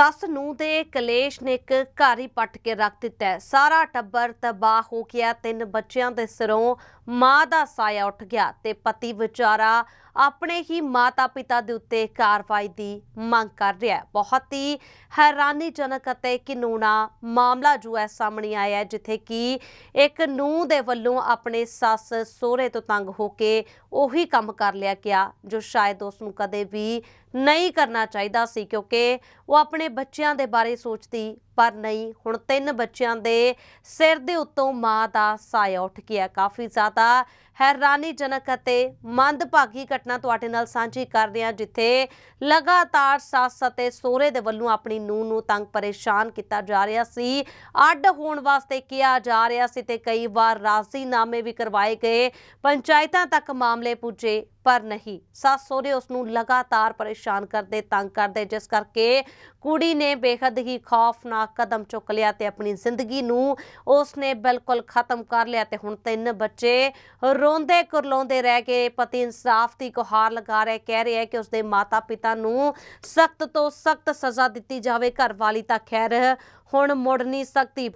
ਸੱਸ ਨੂੰ ਦੇ ਕਲੇਸ਼ ਨੇ ਇੱਕ ਘਰ ਹੀ ਪੱਟ ਕੇ ਰੱਖ ਦਿੱਤਾ ਹੈ। ਸਾਰਾ ਟੱਬਰ ਤਬਾਹ ਹੋ ਗਿਆ ਤਿੰਨ ਬੱਚਿਆਂ ਦੇ ਸਿਰੋਂ ਮਾਂ ਦਾ ਸਾਇਆ ਉੱਠ ਗਿਆ ਤੇ ਪਤੀ ਵਿਚਾਰਾ ਆਪਣੇ ਹੀ ਮਾਤਾ-ਪਿਤਾ ਦੇ ਉੱਤੇ ਕਾਰਵਾਈ ਦੀ ਮੰਗ ਕਰ ਰਿਹਾ ਹੈ। ਬਹੁਤ ਹੀ ਹੈਰਾਨੀਜਨਕ ਅਤੇ ਕਿਨੂਣਾ ਮਾਮਲਾ ਜੋ ਹੈ ਸਾਹਮਣੇ ਆਇਆ ਹੈ, ਜਿੱਥੇ ਕਿ ਇੱਕ ਨੂੰਹ ਦੇ ਵੱਲੋਂ ਆਪਣੇ ਸੱਸ ਸਹੁਰੇ ਤੋਂ ਤੰਗ ਹੋ ਕੇ ਉਹੀ ਕੰਮ ਕਰ ਲਿਆ ਗਿਆ, ਜੋ ਸ਼ਾਇਦ ਉਸ ਨੂੰ ਕਦੇ ਵੀ ਨਹੀਂ ਕਰਨਾ ਚਾਹੀਦਾ ਸੀ, ਕਿਉਂਕਿ ਉਹ ਆਪਣੇ ਬੱਚਿਆਂ ਦੇ ਬਾਰੇ ਸੋਚਦੀ ਪਰ ਨਹੀਂ, ਹੁਣ ਤਿੰਨ ਬੱਚਿਆਂ ਦੇ ਸਿਰ ਦੇ ਉੱਤੋਂ ਮਾਂ ਦਾ ਸਾਇਆ ਉੱਠ ਗਿਆ। ਕਾਫੀ ਜ਼ਿਆਦਾ ਹੈਰਾਨੀਜਨਕ ਅਤੇ ਮੰਦਭਾਗੀ ਘਟਨਾ ਤੁਹਾਡੇ ਨਾਲ ਸਾਂਝੀ ਕਰ ਰਹੇ ਹਾਂ, ਜਿੱਥੇ ਲਗਾਤਾਰ ਸੱਸ ਅਤੇ ਸਹੁਰੇ ਦੇ ਵੱਲੋਂ ਆਪਣੀ ਨੂੰਹ ਨੂੰ ਤੰਗ ਪਰੇਸ਼ਾਨ ਕੀਤਾ ਜਾ ਰਿਹਾ ਸੀ। ਅੱਡ ਹੋਣ ਵਾਸਤੇ ਕਿਹਾ ਜਾ ਰਿਹਾ ਸੀ ਤੇ ਕਈ ਵਾਰ ਰਾਜ਼ੀਨਾਮੇ ਵੀ ਕਰਵਾਏ ਗਏ। ਪੰਚਾਇਤਾਂ ਤੱਕ ਮਾਮਲੇ ਪੁੱਜੇ। ਪਰ ਨਹੀਂ। ਸੱਸ ਸਹੁਰੇ ਉਸ ਨੂੰ ਲਗਾਤਾਰ ਪਰੇਸ਼ਾਨ ਕਰਦੇ, ਤੰਗ ਕਰਦੇ, ਜਿਸ ਕਰਕੇ ਕੁੜੀ ਨੇ ਬੇਹੱਦ ਹੀ ਖੌਫਨਾਕ ਕਦਮ ਚੁੱਕ ਲਿਆ ਤੇ ਆਪਣੀ ਜ਼ਿੰਦਗੀ ਨੂੰ ਉਸ ਨੇ ਬਿਲਕੁਲ ਖਤਮ ਕਰ ਲਿਆ ਤੇ ਹੁਣ ਤਿੰਨ ਬੱਚੇ ਰੋਂਦੇ ਕੁਰਲਾਉਂਦੇ ਰਹਿ ਗਏ। ਪਤੀ ਇਨਸਾਫ ਦੀ ਗੁਹਾਰ ਲਗਾ ਰਿਹਾ, ਕਹਿ ਰਿਹਾ ਕਿ ਉਸਦੇ ਮਾਤਾ-ਪਿਤਾ ਨੂੰ ਸਖਤ ਤੋਂ ਸਖਤ ਸਜ਼ਾ ਦਿੱਤੀ ਜਾਵੇ। ਘਰ ਵਾਲੀ ਤਾਂ ਖੈਰ ਹੁਣ ਮੁੜ ਨਹੀਂ ਸਕਦੀ।